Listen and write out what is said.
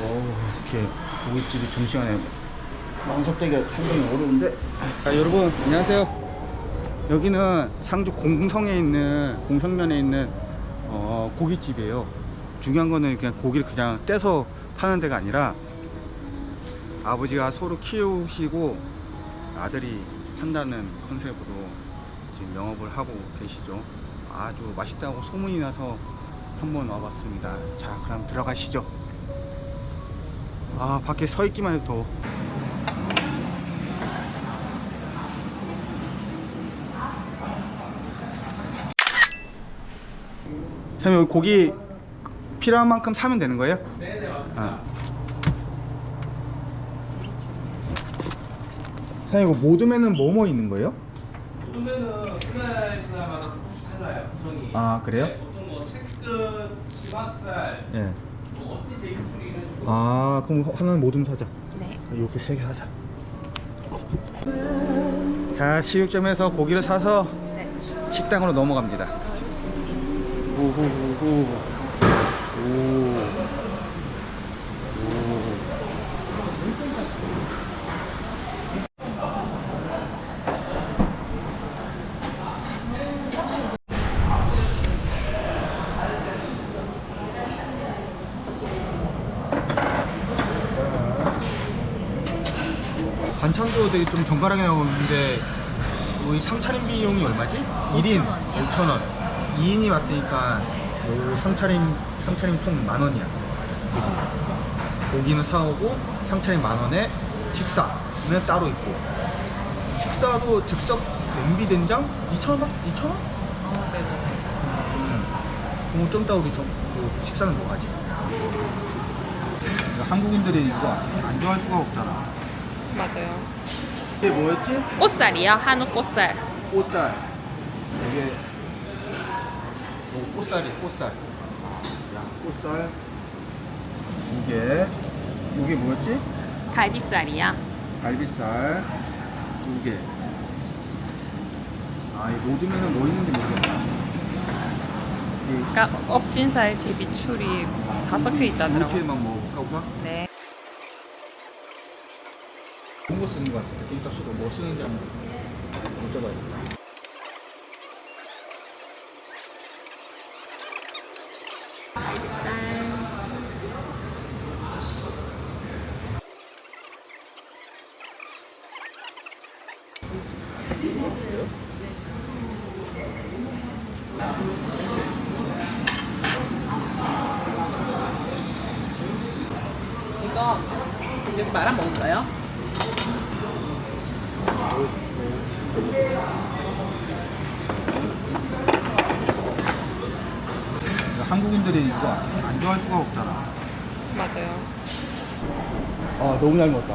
오, 이렇게 고깃집이 점심시간에 왕석대기가 상당히 어려운데. 자, 여러분, 안녕하세요. 여기는 상주 공성에 있는, 공성면에 있는, 어, 고깃집이에요. 중요한 거는 그냥 고기를 그냥 떼서 파는 데가 아니라 아버지가 소를 키우시고 아들이 판다는 컨셉으로 지금 영업을 하고 계시죠. 아주 맛있다고 소문이 나서 한번 와봤습니다. 자, 그럼 들어가시죠. 아, 밖에 서 있기만 해도 더워. 사장님, 여기 고기 필요한 만큼 사면 되는 거예요? 네네, 맞습니다. 아. 사장님, 이거 모둠에는 뭐뭐 있는 거예요? 분야마다 조금씩 달라요 구성이 아, 그래요? 네, 보통 뭐 채끝, 치맛살, 예. 아, 그럼 하나는 모둠 사자. 네. 이렇게 세 개 사자. 자, 시육점에서 고기를 사서 네. 식당으로 넘어갑니다. 오호호호. 오. 오. 반찬도 되게 좀 정갈하게 나오는데 우리 상차림 비용이 얼마지? 1인 5,000원 2인이 왔으니까 요 상차림 상차림 총 만 원이야 그지? 고기는 사오고 상차림 만 원에 식사는 따로 있고 식사도 즉석 냄비 된장 2,000원? 2,000원? 어, 네네. 그럼 좀 이따 우리 저, 그 식사는 뭐 하지? 한국인들이 이거 안 좋아할 수가 없잖아 맞아요. 이게 뭐였지? 꽃살이요? 한우 꽃살. 꽃살 이게 오, 꽃살이 꽃살 야 꽃살 이게 이게 뭐였지? 갈비살이요? 갈비살 두 개 아이 모둠에는 뭐 있는지 모르겠다 이 그러니까 업진살 제비추리 다 섞여 있다더라고요. 이렇게만 먹어볼까 우선? 네. 좋은 거 쓰는 거 같아 이따 수도 뭐 쓰는지 한번 여쭤봐야겠다 이거 여기 말아 거예요? 한국인들이 이거 안 좋아할 수가 없잖아 맞아요. 아 너무 잘 먹었다